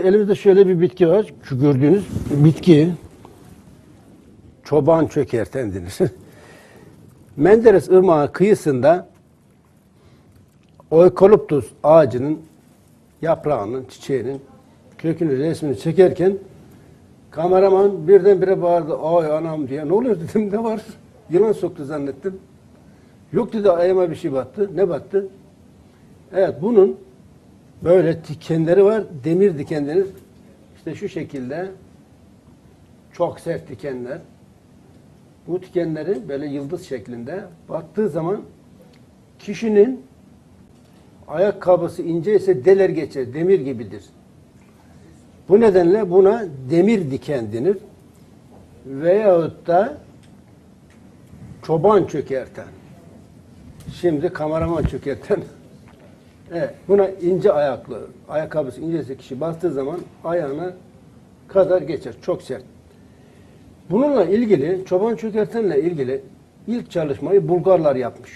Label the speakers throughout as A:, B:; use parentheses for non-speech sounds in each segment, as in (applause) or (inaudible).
A: Elimizde şöyle bir bitki var. Şu gördüğünüz bitki çoban çökerten denir. (laughs) Menderes Irmağı kıyısında eukaliptus ağacının yaprağının, çiçeğinin kökünü, resmini çekerken kameraman birdenbire bağırdı. Ay anam diye. Ne oluyor dedim. Ne var? (laughs) Yılan soktu zannettim. Yok dedi ayağıma bir şey battı. Ne battı? Evet bunun böyle dikenleri var. Demir diken denir. İşte şu şekilde çok sert dikenler. Bu dikenleri böyle yıldız şeklinde battığı zaman kişinin ayakkabısı ince ise deler geçer. Demir gibidir. Bu nedenle buna demir diken denir. Veyahut da çoban çökerten. Şimdi kameraman çökerten. (laughs) Evet, buna ince ayaklı, ayakkabısı incesi kişi bastığı zaman ayağına kadar geçer. Çok sert. Bununla ilgili, çoban çökertenle ilgili ilk çalışmayı Bulgarlar yapmış.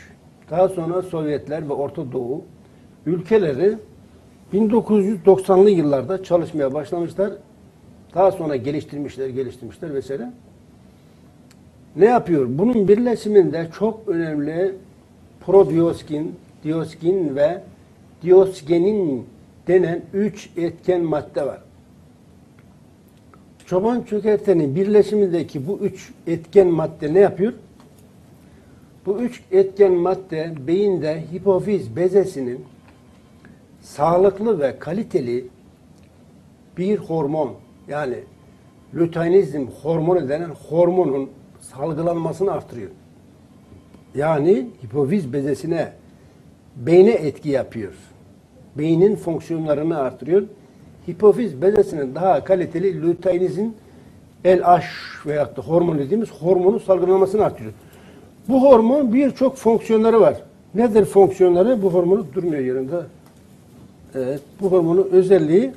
A: Daha sonra Sovyetler ve Orta Doğu ülkeleri 1990'lı yıllarda çalışmaya başlamışlar. Daha sonra geliştirmişler, geliştirmişler vesaire. Ne yapıyor? Bunun birleşiminde çok önemli probioskin, dioskin ve diosgenin denen üç etken madde var. Çoban çökertenin birleşimindeki bu üç etken madde ne yapıyor? Bu üç etken madde beyinde hipofiz bezesinin sağlıklı ve kaliteli bir hormon yani luteinizm hormonu denen hormonun salgılanmasını artırıyor. Yani hipofiz bezesine beyne etki yapıyor. Beynin fonksiyonlarını artırıyor. Hipofiz bezesinin daha kaliteli luteinizin LH veyahut da hormon dediğimiz hormonun salgılanmasını artırıyor. Bu hormon birçok fonksiyonları var. Nedir fonksiyonları? Bu hormonu durmuyor yerinde. Evet, bu hormonun özelliği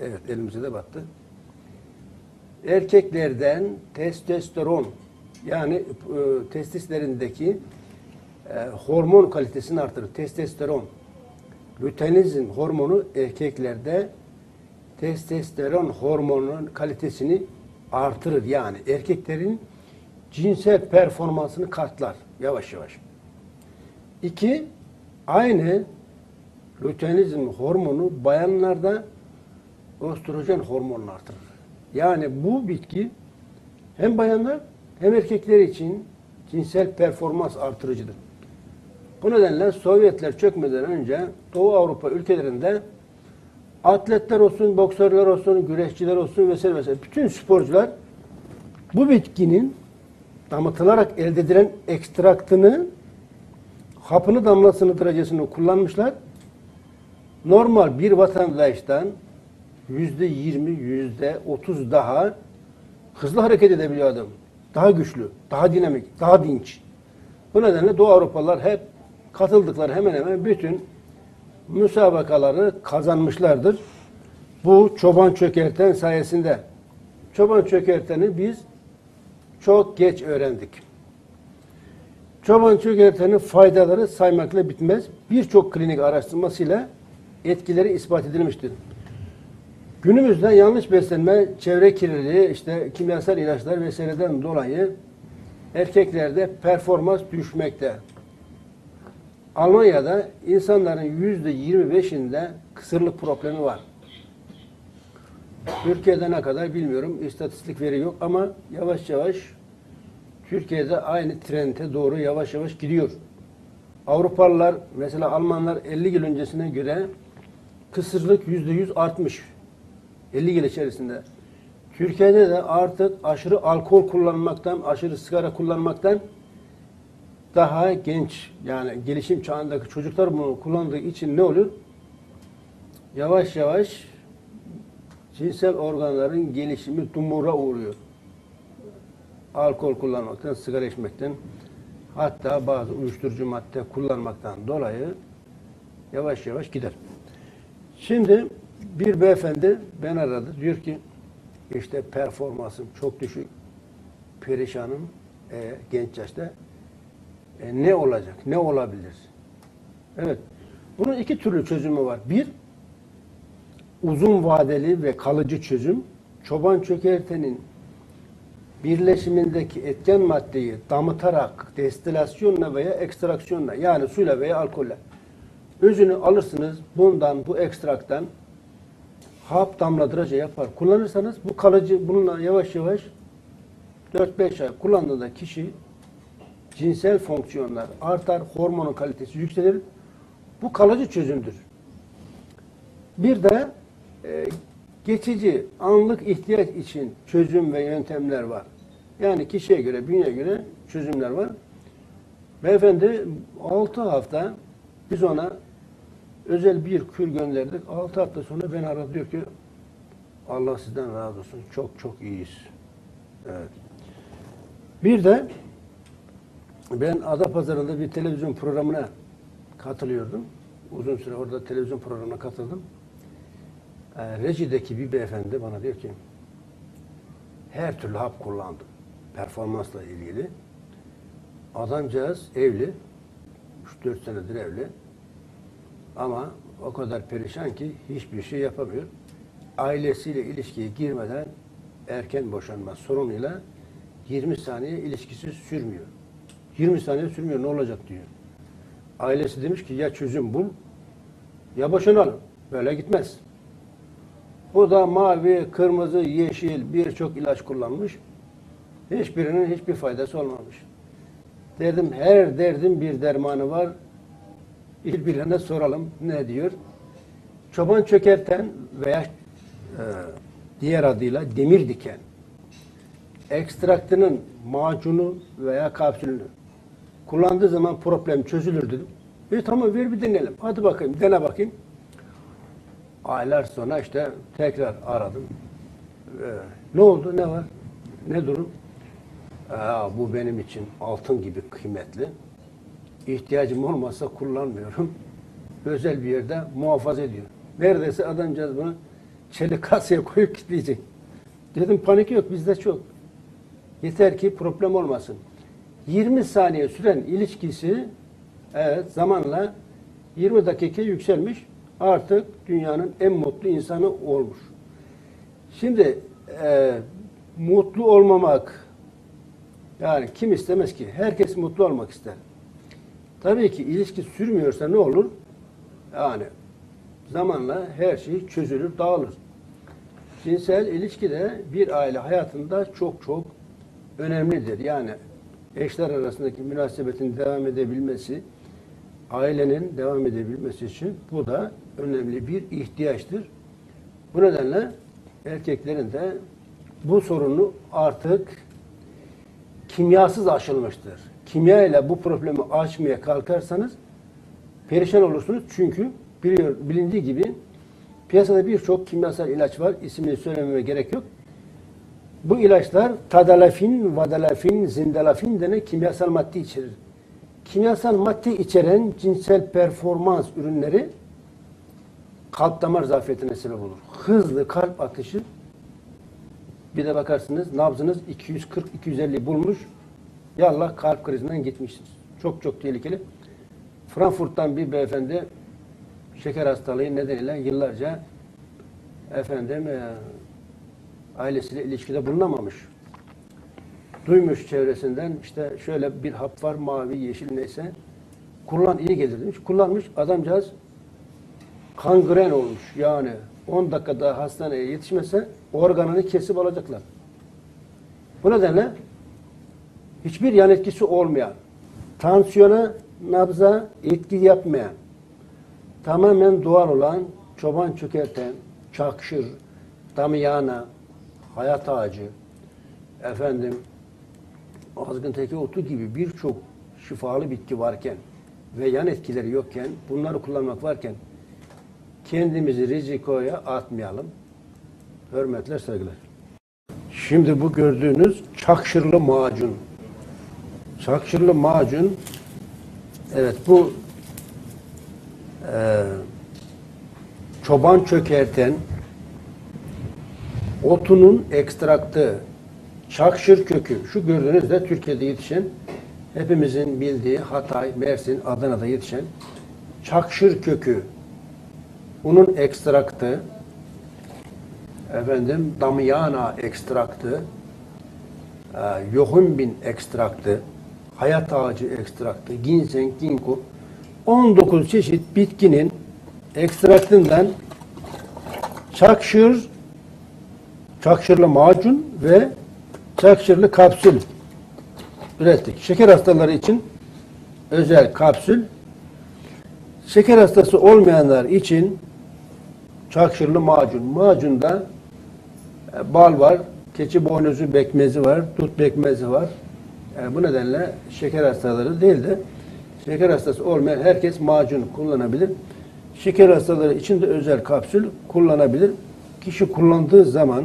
A: evet elimize de battı. Erkeklerden testosteron yani e, testislerindeki e, hormon kalitesini artırır. Testosteron. Luteinizm hormonu erkeklerde testosteron hormonunun kalitesini artırır. Yani erkeklerin cinsel performansını katlar yavaş yavaş. İki, aynı luteinizm hormonu bayanlarda östrojen hormonunu artırır. Yani bu bitki hem bayanlar hem erkekler için cinsel performans artırıcıdır. Bu nedenle Sovyetler çökmeden önce Doğu Avrupa ülkelerinde atletler olsun, boksörler olsun, güreşçiler olsun vesaire vesaire bütün sporcular bu bitkinin damıtılarak elde edilen ekstraktını hapını damlasını derecesini kullanmışlar. Normal bir vatandaştan yüzde yirmi, yüzde otuz daha hızlı hareket edebiliyor adam. Daha güçlü, daha dinamik, daha dinç. Bu nedenle Doğu Avrupalılar hep katıldıkları hemen hemen bütün müsabakaları kazanmışlardır. Bu çoban çökerten sayesinde. Çoban çökerteni biz çok geç öğrendik. Çoban çökertenin faydaları saymakla bitmez. Birçok klinik araştırmasıyla etkileri ispat edilmiştir. Günümüzde yanlış beslenme, çevre kirliliği, işte kimyasal ilaçlar vesaireden dolayı erkeklerde performans düşmekte. Almanya'da insanların yüzde 25'inde kısırlık problemi var. Türkiye'de ne kadar bilmiyorum. İstatistik veri yok ama yavaş yavaş Türkiye'de aynı trende doğru yavaş yavaş gidiyor. Avrupalılar mesela Almanlar 50 yıl öncesine göre kısırlık yüzde yüz artmış. 50 yıl içerisinde. Türkiye'de de artık aşırı alkol kullanmaktan, aşırı sigara kullanmaktan daha genç yani gelişim çağındaki çocuklar bunu kullandığı için ne olur? Yavaş yavaş cinsel organların gelişimi dumura uğruyor. Alkol kullanmaktan, sigara içmekten hatta bazı uyuşturucu madde kullanmaktan dolayı yavaş yavaş gider. Şimdi bir beyefendi ben aradı. Diyor ki işte performansım çok düşük. Perişanım. E, genç yaşta. E, ne olacak? Ne olabilir? Evet. Bunun iki türlü çözümü var. Bir, uzun vadeli ve kalıcı çözüm çoban çökertenin birleşimindeki etken maddeyi damıtarak destilasyonla veya ekstraksiyonla yani suyla veya alkolle özünü alırsınız bundan bu ekstraktan hap damladıraca yapar. Kullanırsanız bu kalıcı bununla yavaş yavaş 4-5 ay kullandığında kişi cinsel fonksiyonlar artar, hormonun kalitesi yükselir. Bu kalıcı çözümdür. Bir de e, geçici, anlık ihtiyaç için çözüm ve yöntemler var. Yani kişiye göre, bünyeye göre çözümler var. Beyefendi 6 hafta biz ona özel bir kür gönderdik. 6 hafta sonra beni aradı diyor ki Allah sizden razı olsun. Çok çok iyiyiz. Evet. Bir de ben Adapazarı'nda bir televizyon programına katılıyordum. Uzun süre orada televizyon programına katıldım. Ee, rejideki bir beyefendi bana diyor ki her türlü hap kullandım. Performansla ilgili. Adamcağız evli. 3-4 senedir evli. Ama o kadar perişan ki hiçbir şey yapamıyor. Ailesiyle ilişkiye girmeden erken boşanma sorunuyla 20 saniye ilişkisi sürmüyor. 20 saniye sürmüyor ne olacak diyor. Ailesi demiş ki ya çözüm bul ya boşanalım. Böyle gitmez. O da mavi, kırmızı, yeşil birçok ilaç kullanmış. Hiçbirinin hiçbir faydası olmamış. Dedim her derdin bir dermanı var. İlbilene soralım ne diyor. Çoban çökerten veya e, diğer adıyla demir diken ekstraktının macunu veya kapsülünü kullandığı zaman problem çözülür dedim. E tamam ver bir deneyelim. Hadi bakayım dene bakayım. Aylar sonra işte tekrar aradım. Ee, ne oldu ne var? Ne durum? Aa, bu benim için altın gibi kıymetli. İhtiyacım olmazsa kullanmıyorum. (laughs) Özel bir yerde muhafaza ediyor. Neredeyse adamcağız bunu çelik kasaya koyup kitleyecek. Dedim panik yok bizde çok. Yeter ki problem olmasın. 20 saniye süren ilişkisi evet zamanla 20 dakika yükselmiş. Artık dünyanın en mutlu insanı olmuş. Şimdi e, mutlu olmamak yani kim istemez ki? Herkes mutlu olmak ister. Tabii ki ilişki sürmüyorsa ne olur? Yani zamanla her şey çözülür, dağılır. Cinsel ilişki de bir aile hayatında çok çok önemlidir. Yani eşler arasındaki münasebetin devam edebilmesi, ailenin devam edebilmesi için bu da önemli bir ihtiyaçtır. Bu nedenle erkeklerin de bu sorunu artık kimyasız aşılmıştır. Kimya ile bu problemi aşmaya kalkarsanız perişan olursunuz. Çünkü biliyor, bilindiği gibi piyasada birçok kimyasal ilaç var. İsmini söylememe gerek yok. Bu ilaçlar tadalafin, vadalafin, zindalafin denen kimyasal madde içerir. Kimyasal madde içeren cinsel performans ürünleri kalp damar zafiyetine sebep olur. Hızlı kalp atışı bir de bakarsınız nabzınız 240-250 bulmuş. Yallah kalp krizinden gitmişsiniz. Çok çok tehlikeli. Frankfurt'tan bir beyefendi şeker hastalığı nedeniyle yıllarca efendim e, ailesiyle ilişkide bulunamamış. Duymuş çevresinden işte şöyle bir hap var mavi yeşil neyse kullan iyi gelir demiş. Kullanmış adamcağız kangren olmuş yani 10 dakikada hastaneye yetişmese organını kesip alacaklar. Bu nedenle hiçbir yan etkisi olmayan, tansiyona, nabza etki yapmayan, tamamen doğal olan çoban çökerten, çakşır, damyana, hayat ağacı, efendim azgın teke otu gibi birçok şifalı bitki varken ve yan etkileri yokken bunları kullanmak varken kendimizi rizikoya atmayalım. Hürmetler, saygılar. Şimdi bu gördüğünüz çakşırlı macun. Çakşırlı macun evet bu e, çoban çökerten otunun ekstraktı çakşır kökü şu gördüğünüz de Türkiye'de yetişen hepimizin bildiği Hatay, Mersin, Adana'da yetişen çakşır kökü. Unun ekstraktı efendim Damiana ekstraktı, e, yohumbin ekstraktı, hayat ağacı ekstraktı, ginseng, ginkgo 19 çeşit bitkinin ekstraktından çakşır, çakşırlı macun ve çakşırlı kapsül ürettik. Şeker hastaları için özel kapsül, şeker hastası olmayanlar için çakşırlı macun. Macunda e, bal var, keçi boynuzu bekmezi var, dut bekmezi var. E, bu nedenle şeker hastaları değil de şeker hastası olmayan herkes macun kullanabilir. Şeker hastaları için de özel kapsül kullanabilir. Kişi kullandığı zaman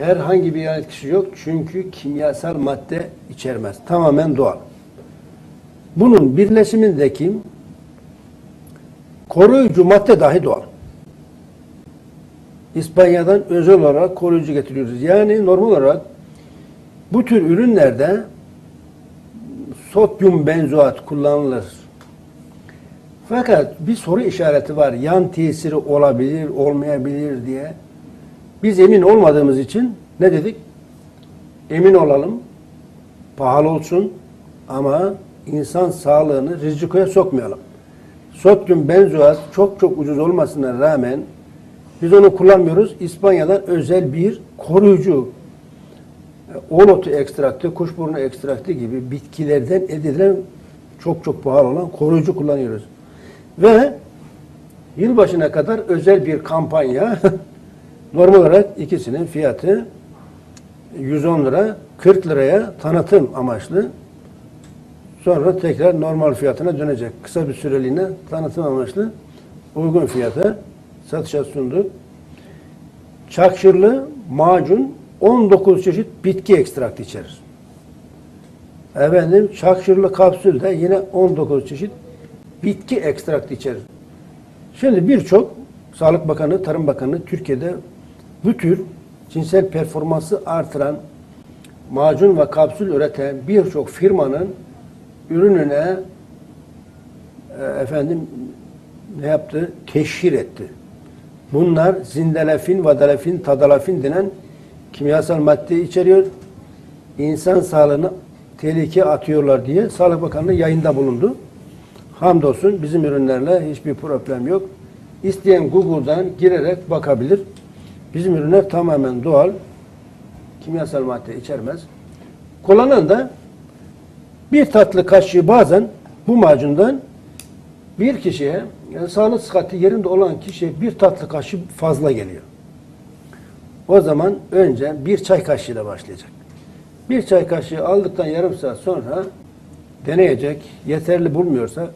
A: herhangi bir yan etkisi yok çünkü kimyasal madde içermez. Tamamen doğal. Bunun birleşimindeki koruyucu madde dahi doğal. İspanya'dan özel olarak koruyucu getiriyoruz. Yani normal olarak bu tür ürünlerde sodyum benzoat kullanılır. Fakat bir soru işareti var. Yan tesiri olabilir, olmayabilir diye. Biz emin olmadığımız için ne dedik? Emin olalım. Pahalı olsun ama insan sağlığını rizikoya sokmayalım. Sodyum benzoat çok çok ucuz olmasına rağmen biz onu kullanmıyoruz. İspanya'dan özel bir koruyucu oğlotu ekstraktı, kuşburnu ekstraktı gibi bitkilerden edilen çok çok pahalı olan koruyucu kullanıyoruz. Ve yılbaşına kadar özel bir kampanya (laughs) normal olarak ikisinin fiyatı 110 lira 40 liraya tanıtım amaçlı sonra tekrar normal fiyatına dönecek. Kısa bir süreliğine tanıtım amaçlı uygun fiyata satışa sunduk. Çakşırlı macun 19 çeşit bitki ekstraktı içerir. Efendim çakşırlı kapsül de yine 19 çeşit bitki ekstraktı içerir. Şimdi birçok Sağlık Bakanı, Tarım Bakanı Türkiye'de bu tür cinsel performansı artıran macun ve kapsül üreten birçok firmanın ürününe e, efendim ne yaptı? Teşhir etti. Bunlar zindelefin, vadalefin, tadalafin denen kimyasal madde içeriyor. İnsan sağlığını tehlikeye atıyorlar diye Sağlık Bakanlığı yayında bulundu. Hamdolsun bizim ürünlerle hiçbir problem yok. İsteyen Google'dan girerek bakabilir. Bizim ürünler tamamen doğal. Kimyasal madde içermez. Kullanan da bir tatlı kaşığı bazen bu macundan bir kişiye yani sağlık sıhhati yerinde olan kişiye bir tatlı kaşığı fazla geliyor. O zaman önce bir çay kaşığıyla başlayacak. Bir çay kaşığı aldıktan yarım saat sonra deneyecek. Yeterli bulmuyorsa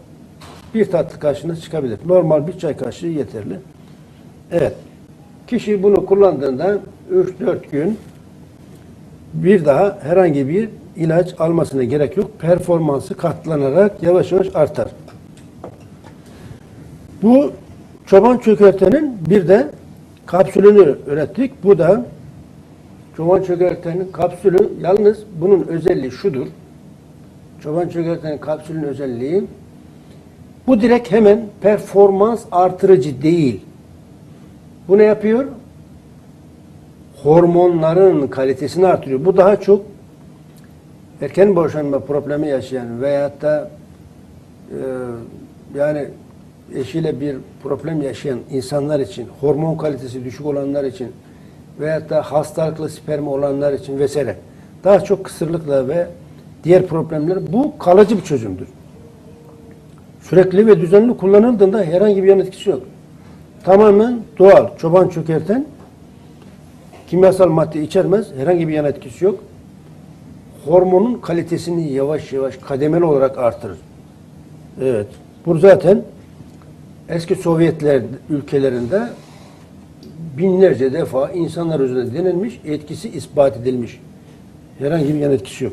A: bir tatlı kaşığına çıkabilir. Normal bir çay kaşığı yeterli. Evet. Kişi bunu kullandığında 3-4 gün bir daha herhangi bir ilaç almasına gerek yok. Performansı katlanarak yavaş yavaş artar. Bu çoban çökertenin bir de kapsülünü ürettik. Bu da çoban çökertenin kapsülü. Yalnız bunun özelliği şudur. Çoban çökertenin kapsülünün özelliği bu direkt hemen performans artırıcı değil. Bu ne yapıyor? Hormonların kalitesini artırıyor. Bu daha çok erken boşanma problemi yaşayan veyahut da e, yani eşiyle bir problem yaşayan insanlar için, hormon kalitesi düşük olanlar için veyahut da hastalıklı sperm olanlar için vesaire daha çok kısırlıkla ve diğer problemler bu kalıcı bir çözümdür. Sürekli ve düzenli kullanıldığında herhangi bir yan etkisi yok. Tamamen doğal, çoban çökerten kimyasal madde içermez, herhangi bir yan etkisi yok. Hormonun kalitesini yavaş yavaş kademeli olarak artırır. Evet. Bu zaten eski Sovyetler ülkelerinde binlerce defa insanlar üzerinde denilmiş, etkisi ispat edilmiş. Herhangi bir yan etkisi yok.